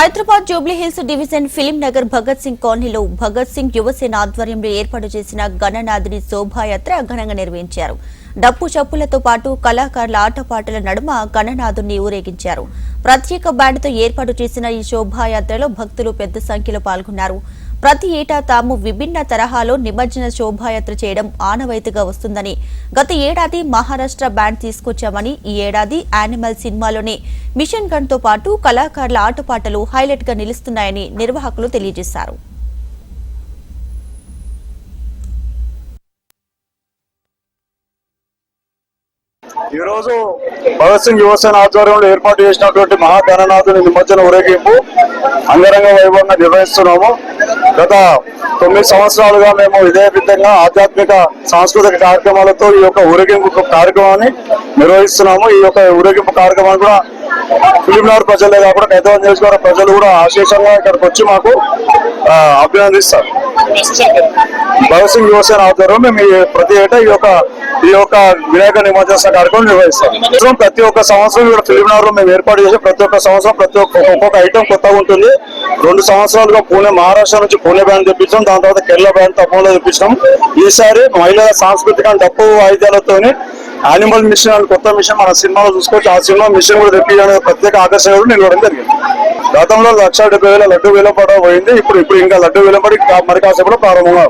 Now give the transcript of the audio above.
Hyderabad Jubilee Hills division film Nagar Bhagat Singh కాలనీలో భగత్ సింగ్ యువసేన ఆధ్వర్యంలో ఏర్పాటు చేసిన గణనాథుని శోభాయాత్ర ఘనంగా నిర్వహించారు. డప్పు చప్పులతో పాటు కళాకారుల ఆటపాటల నడుమ గణనాథుని ఊరేగించారు. ప్రత్యేక బ్యాండ్తో ఏర్పాటు చేసిన ఈ శోభాయాత్రలో భక్తులు పెద్ద సంఖ్యలో పాల్గొన్నారు. ప్రతి ఏటా తాము విభిన్న తరహాలో నిమజ్జన శోభాయాత్ర చేయడం ఆనవాయితీగా వస్తుందని గత ఏడాది మహారాష్ట్ర బ్యాండ్ తీసుకొచ్చామని ఈ ఏడాది యానిమల్ సినిమాలోని మిషన్ గన్తో పాటు కళాకారుల ఆటపాటలు హైలైట్గా నిలుస్తున్నాయని నిర్వాహకులు తెలియజేశారు. ఈ రోజు భగత్ సింగ్ యువసేన ఆధ్వర్యంలో ఏర్పాటు చేసినటువంటి మహాగణనాథుని నిమజ్జన ఊరేగింపు అంగరంగ వైభవంగా నిర్వహిస్తున్నాము. గత తొమ్మిది సంవత్సరాలుగా మేము ఇదే విధంగా ఆధ్యాత్మిక సాంస్కృతిక కార్యక్రమాలతో ఈ యొక్క ఊరేగింపు కార్యక్రమాన్ని నిర్వహిస్తున్నాము. ఈ యొక్క ఊరేగింపు కార్యక్రమాన్ని కూడా ఫిలింనగర్ ప్రజలే కాకుండా హైదరాబాద్ నియోజకవర్గ ప్రజలు కూడా ఆశేషంగా ఇక్కడికి వచ్చి మాకు అభినందిస్తారు. భగత్ సింగ్ యువసేన ఆధ్వర్యంలో మేము ఈ ప్రతి ఏటా ఈ యొక్క ఈ యొక్క వినాయక నిమజ్జన కార్యక్రమం నిర్వహిస్తాం. ప్రతి ఒక్క సంవత్సరం ఇక్కడ ఫిలిమినార్లో మేము ఏర్పాటు చేసి ప్రతి ఒక్క సంవత్సరం ప్రతి ఒక్క ఒక్కొక్క ఐటమ్ కొత్తగా ఉంటుంది. రెండు సంవత్సరాలుగా పూణే మహారాష్ట్ర నుంచి పూణే బ్యాండ్ తెప్పించాం. దాని తర్వాత కేరళ బ్యాండ్ తప్పకుండా తెప్పించాం. ఈసారి మహిళల సాంస్కృతిక డప్పు వాయిద్యాలతోని యానిమల్ మిషన్ అని కొత్త మిషన్ మన సినిమాలో చూసుకోవచ్చు. ఆ సినిమా మిషన్ కూడా తెప్పించడానికి ప్రత్యేక ఆకర్షణ నిలవడం జరిగింది. గతంలో లక్ష డెబ్బై వేల లడ్డు వేలం పోయింది. ఇప్పుడు ఇప్పుడు ఇంకా లడ్డు వేలం పడి మరి కాసేపు ప్రారంభంగా